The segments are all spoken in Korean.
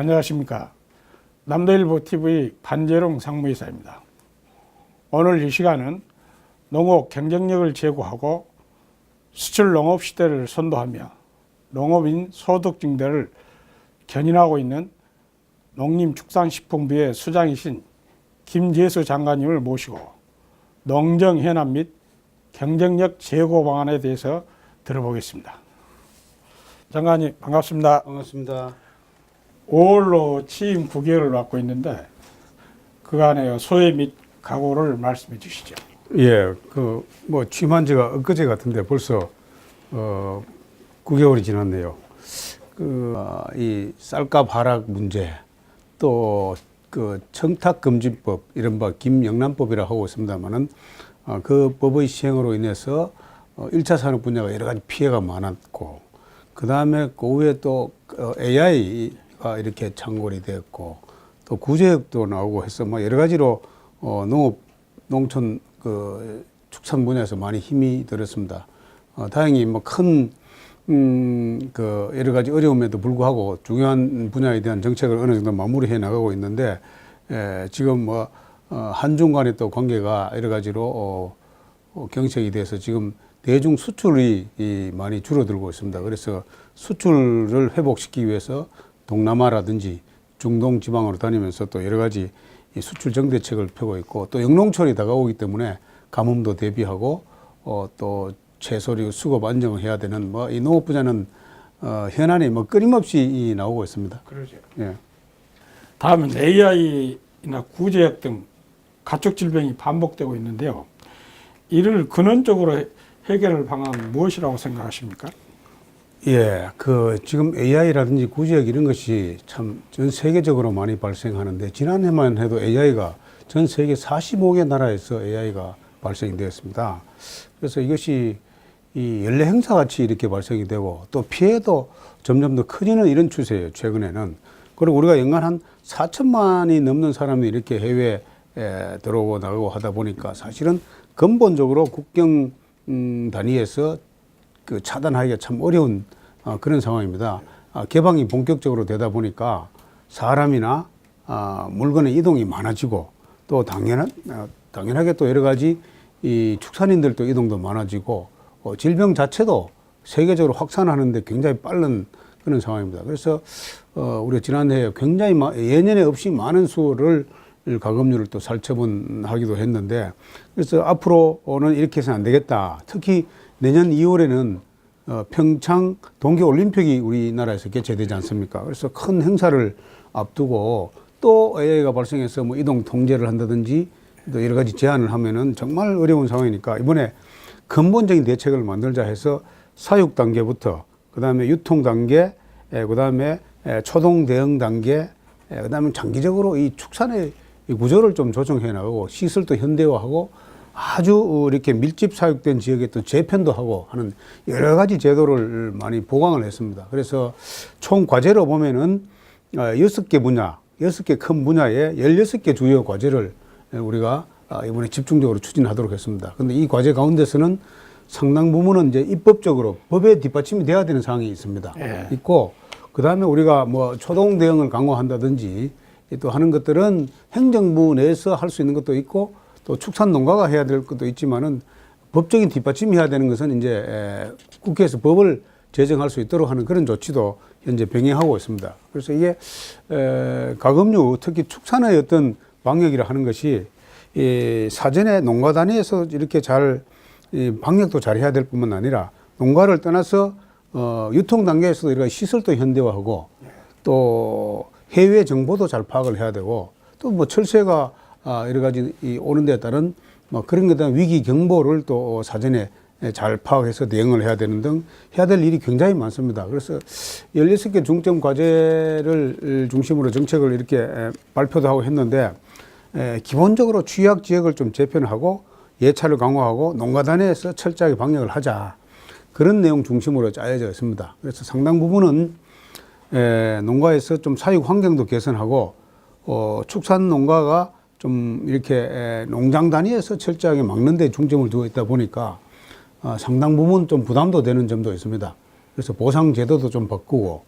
안녕하십니까. 남도일보 TV 반재롱 상무이사입니다. 오늘 이 시간은 농업 경쟁력을 제고하고 수출 농업 시대를 선도하며 농업인 소득 증대를 견인하고 있는 농림축산식품부의 수장이신 김재수 장관님을 모시고 농정 현안 및 경쟁력 제고 방안에 대해서 들어보겠습니다. 장관님 반갑습니다. 반갑습니다. 5월로 취임 9개월을 맡고 있는데 그간의 소회 및 각오를 말씀해 주시죠. 예, 그 뭐 취임한 지가 엊그제 같은데 벌써 어 9개월이 지났네요. 그이 쌀값 하락 문제 또 그 청탁 금지법 이른바 김영란법이라 하고 있습니다만은 어, 그 법의 시행으로 인해서 어, 1차 산업 분야가 여러 가지 피해가 많았고 그 다음에 그 후에 또 어, AI 가 이렇게 창궐이 됐고 또 구제역도 나오고 해서 뭐 여러 가지로 어, 농업 농촌 그 축산 분야에서 많이 힘이 들었습니다. 어, 다행히 뭐큰 음, 그 여러 가지 어려움에도 불구하고 중요한 분야에 대한 정책을 어느 정도 마무리해 나가고 있는데 에, 지금 뭐 어, 한중 간의 또 관계가 여러 가지로 어, 어, 경색이 돼서 지금 대중 수출이 이 많이 줄어들고 있습니다. 그래서 수출을 회복시키기 위해서 동남아라든지 중동 지방으로 다니면서 또 여러 가지 이 수출 정대책을 펴고 있고 또 영농철이 다가오기 때문에 가뭄도 대비하고 어, 또 채소류 수급 안정을 해야 되는 뭐 이 농업 분야는 어, 현안이 뭐 끊임없이 이 나오고 있습니다. 그러죠. 예. 다음은 AI나 구제약 등 가축 질병이 반복되고 있는데요. 이를 근원적으로 해- 해결할 방안은 무엇이라고 생각하십니까? 예, 그 지금 AI라든지 구제역 이런 것이 참 전 세계적으로 많이 발생하는데 지난해만 해도 AI가 전 세계 45개 나라에서 AI가 발생이 되었습니다. 그래서 이것이 이 연례 행사 같이 이렇게 발생이 되고 또 피해도 점점 더 커지는 이런 추세예요. 최근에는 그리고 우리가 연간 한 4천만이 넘는 사람이 이렇게 해외에 들어오고 나가고 하다 보니까 사실은 근본적으로 국경 음, 단위에서 그 차단하기가 참 어려운 어, 그런 상황입니다. 아, 개방이 본격적으로 되다 보니까 사람이나 아, 물건의 이동이 많아지고 또 당연한 어, 당연하게 또 여러 가지 이 축산인들도 이동도 많아지고 어, 질병 자체도 세계적으로 확산하는데 굉장히 빠른 그런 상황입니다. 그래서 어, 우리가 지난해에 굉장히 마, 예년에 없이 많은 수를 가금류를 또 살처분하기도 했는데 그래서 앞으로는 이렇게 해서는 안 되겠다. 특히 내년 2월에는 어, 평창 동계 올림픽이 우리나라에서 개최되지 않습니까? 그래서 큰 행사를 앞두고 또 AI가 발생해서 뭐 이동 통제를 한다든지 또 여러 가지 제한을 하면은 정말 어려운 상황이니까 이번에 근본적인 대책을 만들자 해서 사육 단계부터 그 다음에 유통 단계, 에, 그다음에 에, 초동 대응 단계, 에, 그다음에 장기적으로 이 축산의 이 구조를 좀 조정해 나가고 시설도 현대화하고 아주 이렇게 밀집 사육된 지역에 또 재편도 하고 하는 여러 가지 제도를 많이 보강을 했습니다. 그래서 총 과제로 보면은 어, 여섯 개 분야, 여섯 개 큰 분야에 열여섯 개 주요 과제를 우리가 아, 이번에 집중적으로 추진하도록 했습니다. 근데 이 과제 가운데서는 상당 부분은 이제 입법적으로 법에 뒷받침이 돼야 되는 사항이 있습니다. 예. 있고 그 다음에 우리가 뭐 초동 대응을 강화한다든지 또 하는 것들은 행정부 내에서 할 수 있는 것도 있고 또 축산 농가가 해야 될 것도 있지만은 법적인 뒷받침이 해야 되는 것은 이제 에, 국회에서 법을 제정할 수 있도록 하는 그런 조치도 현재 병행하고 있습니다. 그래서 이게 에, 가금류 특히 축산의 어떤 방역이라 하는 것이 이 사전에 농가 단위에서 이렇게 잘이 방역도 잘 해야 될 뿐만 아니라 농가를 떠나서 어, 유통 단계에서도 이런 시설도 현대화하고 또 해외 정보도 잘 파악을 해야 되고 또 뭐 철새가 아, 여러 가지 이 오는 데에 따른 뭐 그런 것에 대한 위기 경보를 또 사전에 잘 파악해서 대응을 해야 되는 등 해야 될 일이 굉장히 많습니다. 그래서 16개 중점 과제를 중심으로 정책을 이렇게 에, 발표도 하고 했는데 에, 기본적으로 취약 지역을 좀 재편하고 예찰을 강화하고 농가 단위에서 철저하게 방역을 하자. 그런 내용 중심으로 짜여져 있습니다. 그래서 상당 부분은 에, 농가에서 좀 사육 환경도 개선하고 어, 축산 농가가 좀 이렇게 에, 농장 단위에서 철저하게 막는 데 중점을 두고 있다 보니까 어, 상당 부분 좀 부담도 되는 점도 있습니다. 그래서 보상 제도도 좀 바꾸고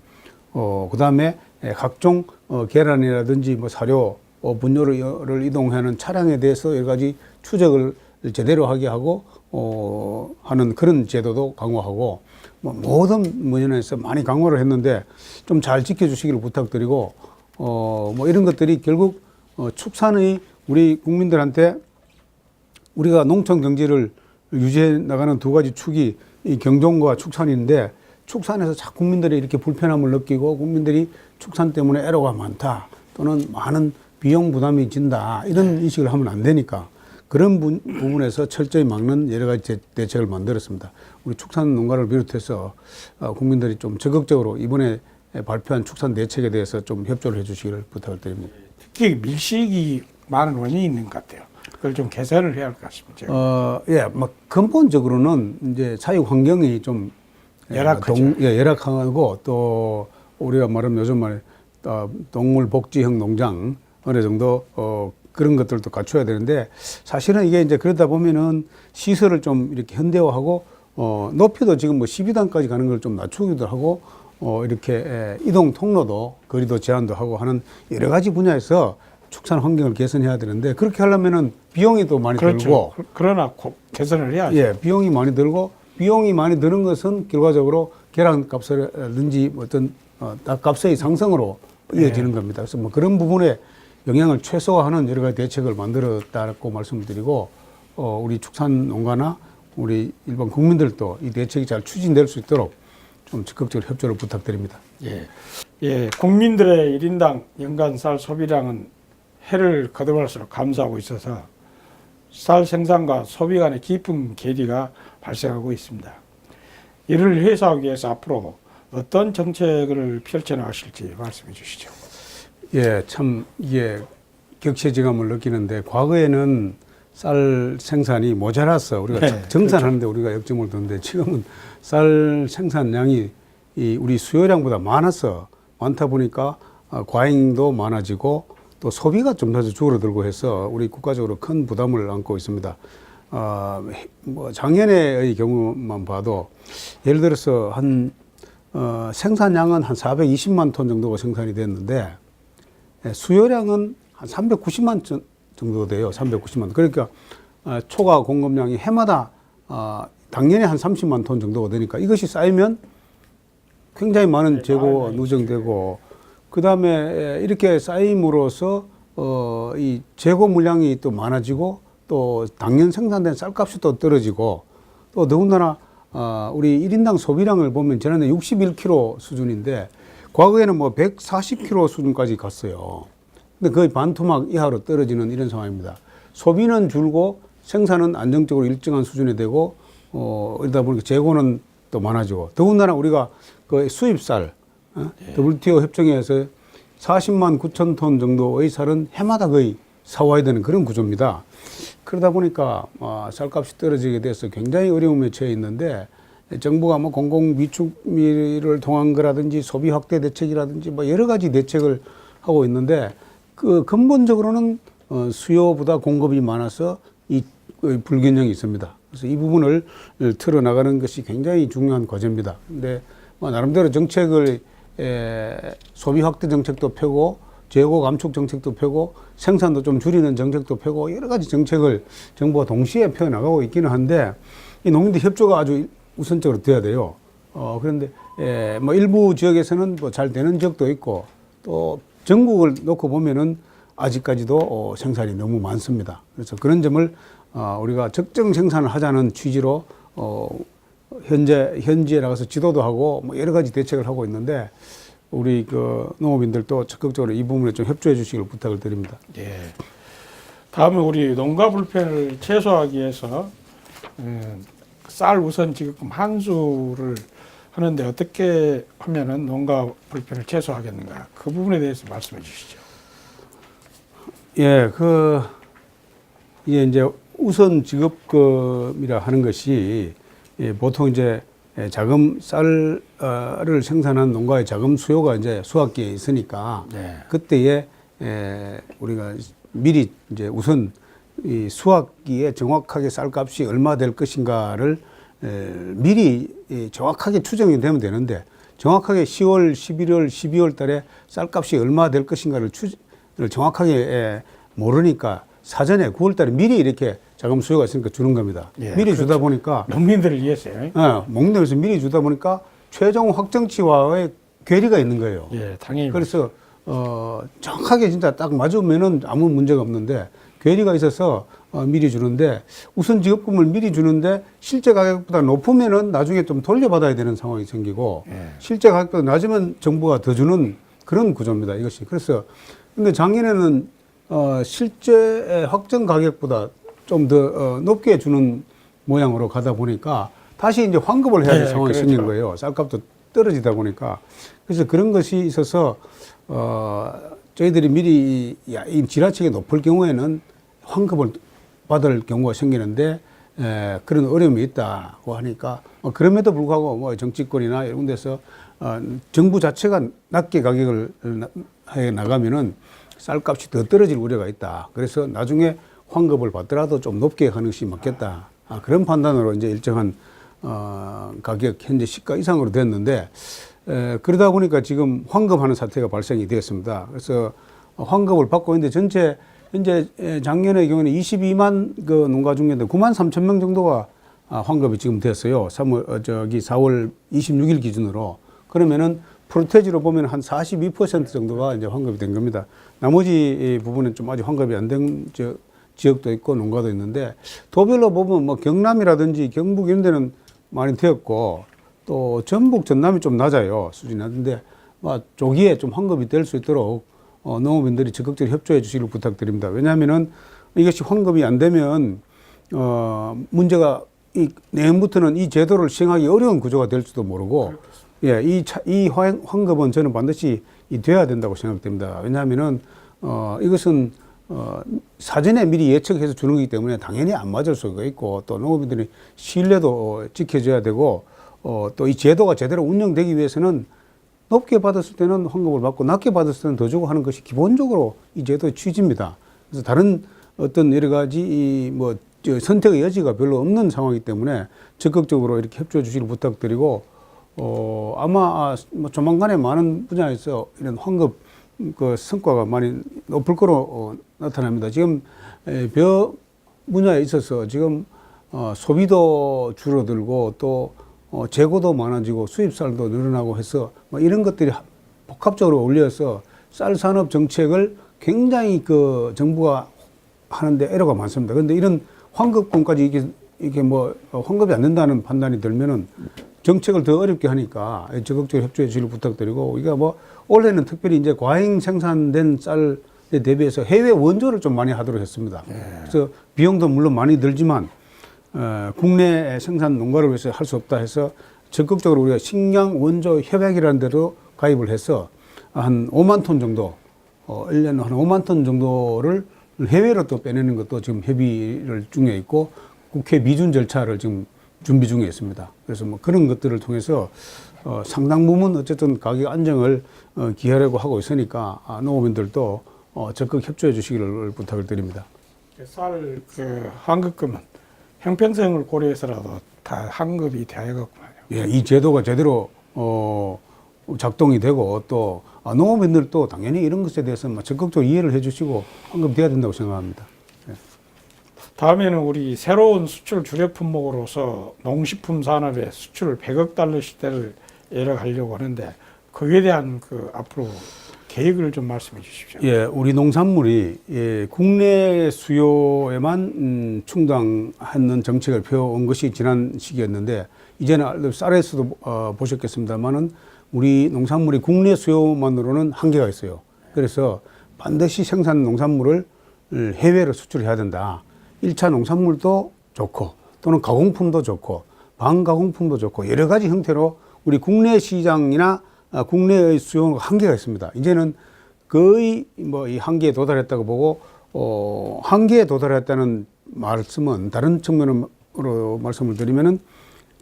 어, 그다음에 예, 각종 어, 계란이라든지 뭐 사료, 어, 분뇨를 이동하는 차량에 대해서 여러 가지 추적을 제대로 하게 하고 어, 하는 그런 제도도 강화하고 뭐 모든 면에서 많이 강화를 했는데 좀 잘 지켜주시기를 부탁드리고 어, 뭐 이런 것들이 결국 어, 축산의 우리 국민들한테 우리가 농촌 경제를 유지해 나가는 두 가지 축이 이 경종과 축산인데 축산에서 자꾸 국민들이 이렇게 불편함을 느끼고 국민들이 축산 때문에 애로가 많다 또는 많은 비용 부담이 진다 이런 인식을 하면 안 되니까 그런 부, 부분에서 철저히 막는 여러 가지 대- 대책을 만들었습니다. 우리 축산 농가를 비롯해서 어, 국민들이 좀 적극적으로 이번에 발표한 축산 대책에 대해서 좀 협조를 해주시기를 부탁을 드립니다. 특히 밀식이 많은 원인이 있는 것 같아요. 그걸 좀 개선을 해야 할 것 같습니다. 어, 예, 뭐 근본적으로는 이제 사육 환경이 좀 예, 열악하죠. 동, 예, 열악하고 또 우리가 말하면 요즘 말에 어, 동물 복지형 농장 어느 정도 어, 그런 것들도 갖춰야 되는데 사실은 이게 이제 그러다 보면은 시설을 좀 이렇게 현대화하고 어, 높이도 지금 뭐 12단까지 가는 걸 좀 낮추기도 하고 어, 이렇게 예, 이동 통로도 거리도 제한도 하고 하는 여러 가지 분야에서 축산 환경을 개선해야 되는데 그렇게 하려면은 비용이 또 많이 들고 그렇죠. 그- 그러나 고- 개선을 해야죠. 예, 비용이 많이 들고 비용이 많이 드는 것은 결과적으로 계란 값이라든지 어떤 어, 닭값의 상승으로 이어지는 겁니다. 그래서 뭐 그런 부분에 영향을 최소화하는 여러 가지 대책을 만들었다고 말씀을 드리고 어, 우리 축산 농가나 우리 일반 국민들도 이 대책이 잘 추진될 수 있도록 좀 적극적으로 협조를 부탁드립니다. 예. 예, 국민들의 일인당 연간 쌀 소비량은 해를 거듭할수록 감소하고 있어서 쌀 생산과 소비 간의 깊은 괴리가 발생하고 있습니다. 이를 해소하기 위해서 앞으로 어떤 정책을 펼쳐 나가실지 말씀해 주시죠. 예, 참 이게 격세지감을 느끼는데 과거에는 쌀 생산이 모자라서 우리가 네, 정산하는데 우리가 역점을 뒀는데 지금은 쌀 생산량이 이 우리 수요량보다 많아서 많다 보니까 어, 과잉도 많아지고 또 소비가 좀 더 줄어들고 해서 우리 국가적으로 큰 부담을 안고 있습니다. 어, 뭐 작년의 경우만 봐도 예를 들어서 한 어, 생산량은 한 420만 톤 정도가 생산이 됐는데 예, 수요량은 한 390만 ton 정도 돼요. 390만. 그러니까 어, 초과 공급량이 해마다 어, 당연히 한 30만 톤 정도가 되니까 이것이 쌓이면 굉장히 많은 재고가 누정되고 그 다음에 이렇게 쌓임으로써 어, 이 재고 물량이 또 많아지고 또 당년 생산된 쌀값이 또 떨어지고 또 더군다나 어, 우리 일인당 소비량을 보면 지난해 61kg 수준인데 과거에는 뭐 140kg 수준까지 갔어요. 근데 거의 반토막 이하로 떨어지는 이런 상황입니다. 소비는 줄고 생산은 안정적으로 일정한 수준이 되고 어, 이러다 보니까 재고는 또 많아지고 더군다나 우리가 그 수입쌀 어? WTO 협정에서 40만 9천 톤 정도의 쌀은 해마다 거의 사와야 되는 그런 구조입니다. 그러다 보니까 어, 쌀값이 떨어지게 돼서 굉장히 어려움에 처해 있는데 정부가 뭐 공공 비축미를 통한 거라든지 소비 확대 대책이라든지 뭐 여러 가지 대책을 하고 있는데 그 근본적으로는 어, 수요보다 공급이 많아서 이 어, 불균형이 있습니다. 그래서 이 부분을 틀어 나가는 것이 굉장히 중요한 과제입니다. 근데 뭐 나름대로 정책을 에, 소비 확대 정책도 펴고 재고 감축 정책도 펴고 생산도 좀 줄이는 정책도 펴고 여러 가지 정책을 정부가 동시에 펴 나가고 있기는 한데 이 농민들 협조가 아주 우선적으로 돼야 돼요. 어 그런데 에, 뭐 일부 지역에서는 뭐 잘 되는 지역도 있고 또 전국을 놓고 보면은 아직까지도 어, 생산이 너무 많습니다. 그래서 그런 점을 어, 우리가 적정 생산을 하자는 취지로 어, 현재 현지에 나가서 지도도 하고 뭐 여러 가지 대책을 하고 있는데 우리 그 농업인들도 적극적으로 이 부분에 좀 협조해 주시길 부탁을 드립니다. 예. 다음에 우리 농가 불편을 최소화하기 위해서 음, 쌀 우선 지금 한수를 하는데 어떻게 하면은 농가 불편을 최소화하겠는가 그 부분에 대해서 말씀해 주시죠. 예, 그, 이게 이제 우선 지급금이라 하는 것이 예, 보통 이제 예, 자금 쌀을 생산한 농가의 자금 수요가 이제 수확기에 있으니까 네. 그때에 에, 우리가 미리 이제 우선 이 수확기에 정확하게 쌀값이 얼마 될 것인가를 에, 미리 이 정확하게 추정이 되면 되는데 정확하게 10월, 11월, 12월 달에 쌀값이 얼마 될 것인가를 추, 를 정확하게 에, 모르니까 사전에 9월 달에 미리 이렇게 자금 수요가 있으니까 주는 겁니다. 예, 미리 주다 보니까 농민들을 위해서요. 예, 데서 미리 주다 보니까 최종 확정치와의 괴리가 있는 거예요. 예, 당연히 그래서 어, 정확하게 진짜 딱 맞으면은 아무 문제가 없는데 괴리가 있어서 어, 미리 주는데 우선 지급금을 미리 주는데 실제 가격보다 높으면은 나중에 좀 돌려받아야 되는 상황이 생기고 예. 실제 가격보다 낮으면 정부가 더 주는 그런 구조입니다. 이것이 그래서 근데 작년에는 어, 실제 확정 가격보다 좀더 어, 높게 주는 모양으로 가다 보니까 다시 이제 환급을 해야 될 네, 상황이 그렇죠. 생긴 거예요. 쌀값도 떨어지다 보니까 그래서 그런 것이 있어서 어, 저희들이 미리 이, 야, 이 지나치게 높을 경우에는 환급을 받을 경우가 생기는데 에, 그런 어려움이 있다고 하니까 어, 그럼에도 불구하고 뭐 정치권이나 이런 데서 어, 정부 자체가 낮게 가격을 나- 해 나가면은 쌀값이 더 떨어질 우려가 있다. 그래서 나중에 환급을 받더라도 좀 높게 하는 것이 맞겠다. 아, 그런 판단으로 이제 일정한 어, 가격 현재 시가 이상으로 됐는데 에, 그러다 보니까 지금 환급하는 사태가 발생이 되었습니다. 그래서 환급을 받고 있는데 전체 현재 에, 작년의 경우에는 22만 그 농가 중에도 9만 3천 명 정도가 아, 환급이 지금 됐어요. 3월 어, 저기 4월 26일 기준으로 그러면은 프로테지로 보면 한 42% 정도가 이제 환급이 된 겁니다. 나머지 이 부분은 좀 아직 환급이 안 된 지역도 있고 농가도 있는데 도별로 보면 뭐 경남이라든지 경북 이런 데는 많이 되었고 또 전북 전남이 좀 낮아요 수준이 낮은데 뭐 조기에 좀 환급이 될 수 있도록 어, 농업인들이 적극적으로 협조해 주시길 부탁드립니다. 왜냐하면은 이것이 환급이 안 되면 어, 문제가 이 내년부터는 이 제도를 시행하기 어려운 구조가 될지도 모르고 예, 이, 차, 이 환- 환급은 저는 반드시 이 돼야 된다고 생각됩니다. 왜냐하면은 어, 이것은 어, 사전에 미리 예측해서 주는 거기 때문에 당연히 안 맞을 수가 있고 또 농업인들이 신뢰도 어, 지켜줘야 되고 어, 또 이 제도가 제대로 운영되기 위해서는 높게 받았을 때는 환급을 받고 낮게 받았을 때는 더 주고 하는 것이 기본적으로 이 제도의 취지입니다. 그래서 다른 어떤 여러 가지 이뭐 선택의 여지가 별로 없는 상황이기 때문에 적극적으로 이렇게 협조해 주시길 부탁드리고 어 아마 뭐 조만간에 많은 분야에서 이런 환급 그 성과가 많이 높을 거로 어, 나타납니다. 지금 에, 벼 분야에 있어서 지금 어, 소비도 줄어들고 또 어, 재고도 많아지고 수입쌀도 늘어나고 해서 뭐 이런 것들이 하- 복합적으로 올려서 쌀 산업 정책을 굉장히 그 정부가 하는데 에러가 많습니다. 그런데 이런 환급금까지 이게 이게 뭐 어, 환급이 안 된다는 판단이 들면은 정책을 더 어렵게 하니까 적극적으로 협조해 주시길 부탁드리고 이게 뭐 올해는 특별히 이제 과잉 생산된 쌀에 대비해서 해외 원조를 좀 많이 하도록 했습니다. 그래서 비용도 물론 많이 들지만 어, 국내 생산 농가를 위해서 할 수 없다 해서 적극적으로 우리가 식량 원조 협약이라는 데로 가입을 해서 한 5만 톤 정도, 어, 1년에 한 5만 톤 정도를 해외로 또 빼내는 것도 지금 협의를 중에 있고 국회 미준 절차를 지금 준비 중에 있습니다. 그래서 뭐 그런 것들을 통해서 어, 상당 부분 어쨌든 가격 안정을 어, 기하려고 하고 있으니까 아, 농업인들도 어, 적극 협조해 주시기를 부탁을 드립니다. 쌀그 환급금은 형평성을 고려해서라도 다 환급이 되야겠구만요. 예, 이 제도가 제대로 어, 작동이 되고 또 아, 농업인들도 당연히 이런 것에 대해서 뭐 적극적으로 이해를 해주시고 환급돼야 된다고 생각합니다. 다음에는 우리 새로운 수출 주력 품목으로서 농식품 산업의 수출 100억 달러 시대를 열어가려고 하는데 거기에 대한 그 앞으로 계획을 좀 말씀해 주십시오. 예, 우리 농산물이 예, 국내 수요에만 음, 충당하는 정책을 펴온 것이 지난 시기였는데 이제는 쌀에서도 어, 보셨겠습니다만은 우리 농산물이 국내 수요만으로는 한계가 있어요. 그래서 반드시 생산 농산물을 해외로 수출해야 된다. 1차 농산물도 좋고 또는 가공품도 좋고 반가공품도 좋고 여러 가지 형태로 우리 국내 시장이나 아, 국내의 수요가 한계가 있습니다. 이제는 거의 뭐 이 한계에 도달했다고 보고 어 한계에 도달했다는 말씀은 다른 측면으로 말씀을 드리면은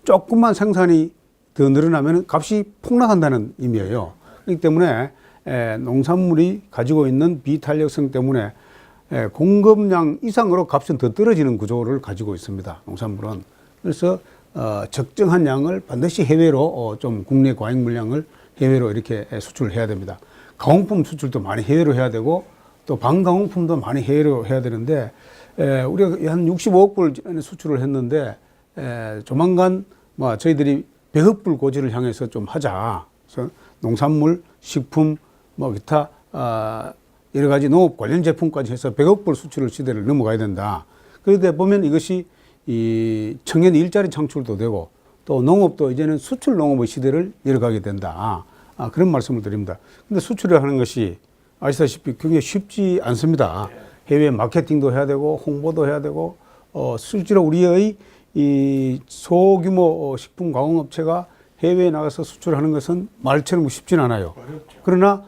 조금만 생산이 더 늘어나면 값이 폭락한다는 의미예요. 그렇기 때문에 에, 농산물이 가지고 있는 비탄력성 때문에 에, 공급량 이상으로 값은 더 떨어지는 구조를 가지고 있습니다. 농산물은. 그래서 어, 적정한 양을 반드시 해외로 어, 좀 국내 과잉 물량을 해외로 이렇게 수출을 해야 됩니다. 가공품 수출도 많이 해외로 해야 되고 또 방가공품도 많이 해외로 해야 되는데 에, 우리가 한 65억 불 수출을 했는데 에, 조만간 뭐 저희들이 100억 불 고지를 향해서 좀 하자. 그래서 농산물, 식품, 뭐 기타 아, 여러 가지 농업 관련 제품까지 해서 100억 불 수출 시대를 넘어가야 된다. 그런데 보면 이것이 이 청년 일자리 창출도 되고 또 농업도 이제는 수출 농업의 시대를 열어가게 된다. 아, 그런 말씀을 드립니다. 근데 수출을 하는 것이 아시다시피 굉장히 쉽지 않습니다. 해외 마케팅도 해야 되고 홍보도 해야 되고 어, 실제로 우리의 이 소규모 어, 식품 가공업체가 해외에 나가서 수출하는 것은 말처럼 쉽진 않아요. 그러나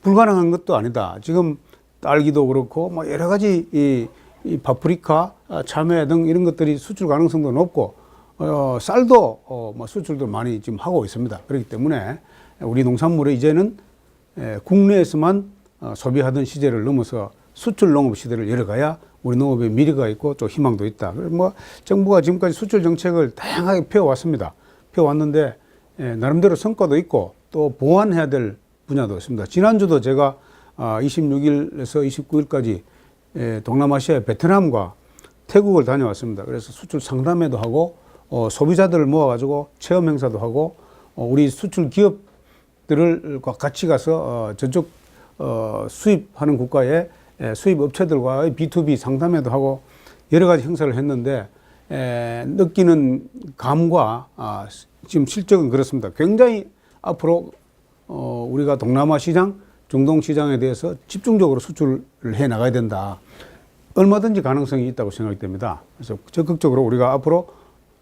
불가능한 것도 아니다. 지금 딸기도 그렇고 뭐 여러 가지 이, 이 파프리카, 아, 참외 등 이런 것들이 수출 가능성도 높고 어, 쌀도 어, 뭐 수출도 많이 지금 하고 있습니다. 그렇기 때문에 우리 농산물이 이제는 에, 국내에서만 어, 소비하던 시대를 넘어서 수출 농업 시대를 열어가야 우리 농업에 미래가 있고 또 희망도 있다. 뭐 정부가 지금까지 수출 정책을 다양하게 펴왔습니다. 펴왔는데 에, 나름대로 성과도 있고 또 보완해야 될 분야도 있습니다. 지난주도 제가 아, 26일에서 29일까지 에, 동남아시아의 베트남과 태국을 다녀왔습니다. 그래서 수출 상담회도 하고 어, 소비자들을 모아가지고 체험 행사도 하고 어, 우리 수출 기업들과 같이 가서 어, 저쪽 어, 수입하는 국가의 에, 수입 업체들과의 B2B 상담회도 하고 여러 가지 행사를 했는데 에, 느끼는 감과 아, 지금 실적은 그렇습니다. 굉장히 앞으로 어, 우리가 동남아 시장, 중동 시장에 대해서 집중적으로 수출을 해 나가야 된다. 얼마든지 가능성이 있다고 생각이 됩니다. 그래서 적극적으로 우리가 앞으로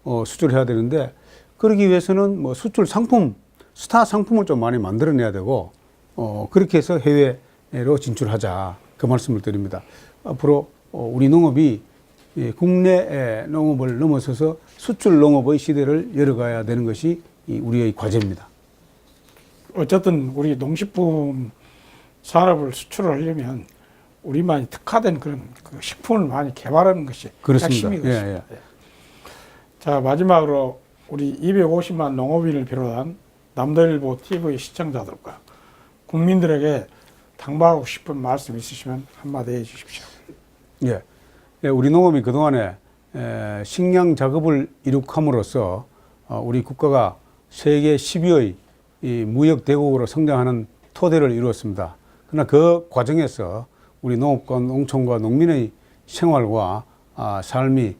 어, 수출해야 되는데 그러기 위해서는 뭐 수출 상품, 스타 상품을 좀 많이 만들어내야 되고 어, 그렇게 해서 해외로 진출하자 그 말씀을 드립니다. 앞으로 어, 우리 농업이 예, 국내 농업을 넘어서서 수출 농업의 시대를 열어가야 되는 것이 이 우리의 과제입니다. 어쨌든 우리 농식품 산업을 수출을 하려면 우리만이 특화된 그런 그 식품을 많이 개발하는 것이 그렇습니다. 핵심이거든요. 예, 예. 자 마지막으로 우리 250만 농업인을 비롯한 남도일보 TV 시청자들과 국민들에게 당부하고 싶은 말씀 있으시면 한마디 해주십시오. 예. 예, 우리 농업이 그동안에 에, 식량 작업을 이룩함으로써 어, 우리 국가가 세계 10위의 이 무역 대국으로 성장하는 토대를 이루었습니다. 그러나 그 과정에서 우리 농업과 농촌과 농민의 생활과 아, 삶이 이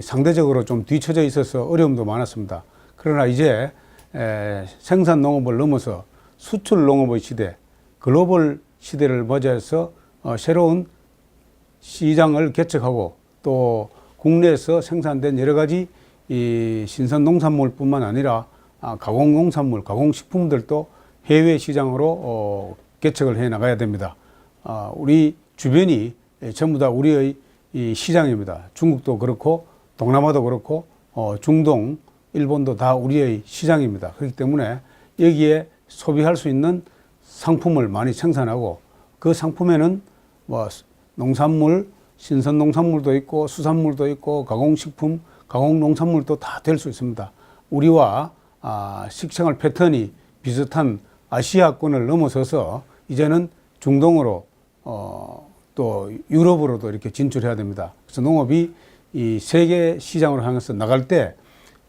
상대적으로 좀 뒤처져 있어서 어려움도 많았습니다. 그러나 이제 에, 생산 농업을 넘어서 수출 농업의 시대, 글로벌 시대를 맞이해서 어, 새로운 시장을 개척하고 또 국내에서 생산된 여러 가지 이 신선 농산물뿐만 아니라 아, 가공 농산물, 가공 식품들도 해외 시장으로 어, 개척을 해 나가야 됩니다. 아, 우리 주변이 예, 전부 다 우리의 이 시장입니다. 중국도 그렇고 동남아도 그렇고 어, 중동, 일본도 다 우리의 시장입니다. 그렇기 때문에 여기에 소비할 수 있는 상품을 많이 생산하고 그 상품에는 뭐 농산물, 신선 농산물도 있고 수산물도 있고 가공식품, 가공농산물도 다 될 수 있습니다. 우리와 아, 식생활 패턴이 비슷한 아시아권을 넘어서서 이제는 중동으로 어, 또 유럽으로도 이렇게 진출해야 됩니다. 그래서 농업이 이 세계 시장으로 향해서 나갈 때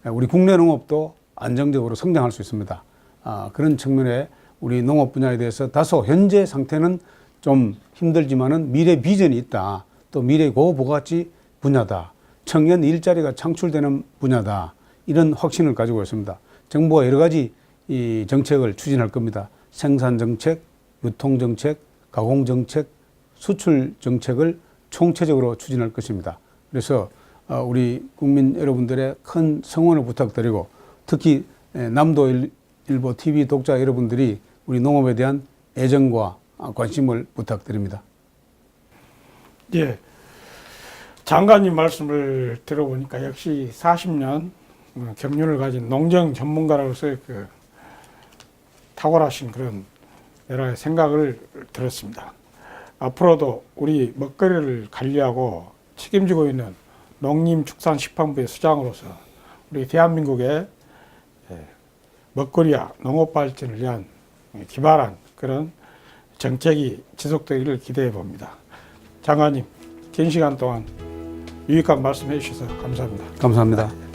우리 국내 농업도 안정적으로 성장할 수 있습니다. 아, 그런 측면에 우리 농업 분야에 대해서 다소 현재 상태는 좀 힘들지만은 미래 비전이 있다. 또 미래 고부가치 분야다. 청년 일자리가 창출되는 분야다. 이런 확신을 가지고 있습니다. 정부가 여러 가지 이 정책을 추진할 겁니다. 생산 정책, 유통 정책, 가공 정책, 수출 정책을 총체적으로 추진할 것입니다. 그래서 어, 우리 국민 여러분들의 큰 성원을 부탁드리고 특히 에, 남도 일- 일보 TV 독자 여러분들이 우리 농업에 대한 애정과 아, 관심을 부탁드립니다. 예. 장관님 말씀을 들어보니까 역시 40년 어, 경륜을 가진 농정 전문가로서의 그 탁월하신 그런 여러 가지 생각을 들었습니다. 앞으로도 우리 먹거리를 관리하고 책임지고 있는 농림축산식품부의 수장으로서 우리 대한민국의 예, 먹거리와 농업 발전을 위한 기발한 그런 정책이 지속되기를 기대해 봅니다. 장관님, 긴 시간 동안 유익한 말씀해 주셔서 감사합니다. 감사합니다.